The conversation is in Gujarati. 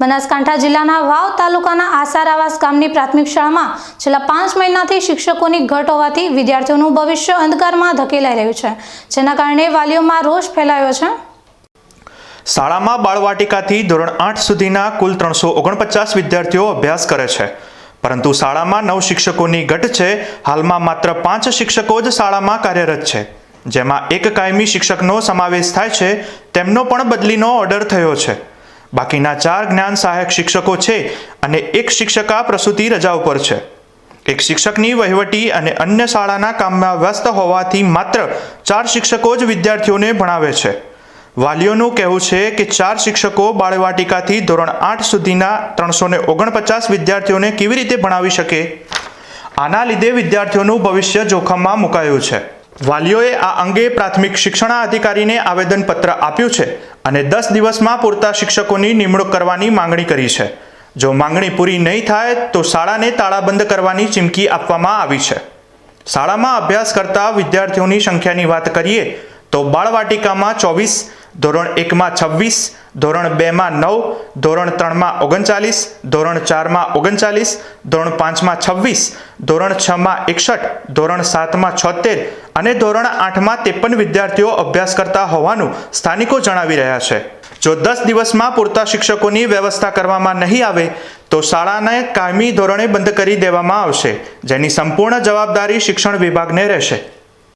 બનાસકાંઠા જિલ્લાના વાવ તાલુકાના આસાર આવાસ ગામની પ્રાથમિક શાળામાં છેલ્લા પાંચ મહિનાથી શિક્ષકોની ઘટ હોવાથી વિદ્યાર્થીઓનું ભવિષ્ય અંધકારમાં ધકેલાઈ રહ્યું છે, જેના કારણે વાલીઓમાં રોષ ફેલાયો છે. શાળામાં બાળવાટિકાથી ધોરણ આઠ સુધીના કુલ ત્રણસો ઓગણપચાસ વિદ્યાર્થીઓ અભ્યાસ કરે છે. પરંતુ શાળામાં નવ શિક્ષકોની ઘટ છે, હાલમાં માત્ર પાંચ શિક્ષકો જ શાળામાં કાર્યરત છે. જેમાં એક કાયમી શિક્ષકનો સમાવેશ થાય છે, તેમનો પણ બદલીનો ઓર્ડર થયો છે. બાકીના ચાર જ્ઞાન સહાયક શિક્ષકો છે અને એક શિક્ષકા પ્રસૂતિ રજા ઉપર છે. એક શિક્ષકની વહીવટી અને અન્ય શાળાના કામમાં વ્યસ્ત હોવાથી માત્ર ચાર શિક્ષકો જ વિદ્યાર્થીઓને ભણાવે છે. વાલીઓનું કહેવું છે કે ચાર શિક્ષકો બાળવાટિકાથી ધોરણ આઠ સુધીના ત્રણસો ને ઓગણપચાસ વિદ્યાર્થીઓને કેવી રીતે ભણાવી શકે? આના લીધે વિદ્યાર્થીઓનું ભવિષ્ય જોખમમાં મુકાયું છે. વાલીઓએ આ અંગે પ્રાથમિક શિક્ષણાધિકારીને આવેદનપત્ર આપ્યું છે અને દસ દિવસમાં પૂરતા શિક્ષકોની નિમણૂક કરવાની માંગણી કરી છે. જો માંગણી પૂરી નહીં થાય તો શાળાને તાળાબંધ કરવાની ચીમકી આપવામાં આવી છે. શાળામાં અભ્યાસ કરતા વિદ્યાર્થીઓની સંખ્યાની વાત કરીએ તો બાળવાટિકામાં ચોવીસ ધોરણ એકમાં છવ્વીસ, ધોરણ બેમાં નવ, ધોરણ ત્રણમાં ઓગણચાલીસ, ધોરણ ચારમાં ઓગણચાલીસ, ધોરણ પાંચમાં છવ્વીસ, ધોરણ છમાં એકસઠ, ધોરણ સાતમાં છોતેર અને ધોરણ આઠમાં ત્રેપન વિદ્યાર્થીઓ અભ્યાસ કરતા હોવાનું સ્થાનિકો જણાવી રહ્યા છે. જો દસ દિવસમાં પૂરતા શિક્ષકોની વ્યવસ્થા કરવામાં નહીં આવે, તો શાળાને કાયમી ધોરણે બંધ કરી દેવામાં આવશે, જેની સંપૂર્ણ જવાબદારી શિક્ષણ વિભાગને રહેશે.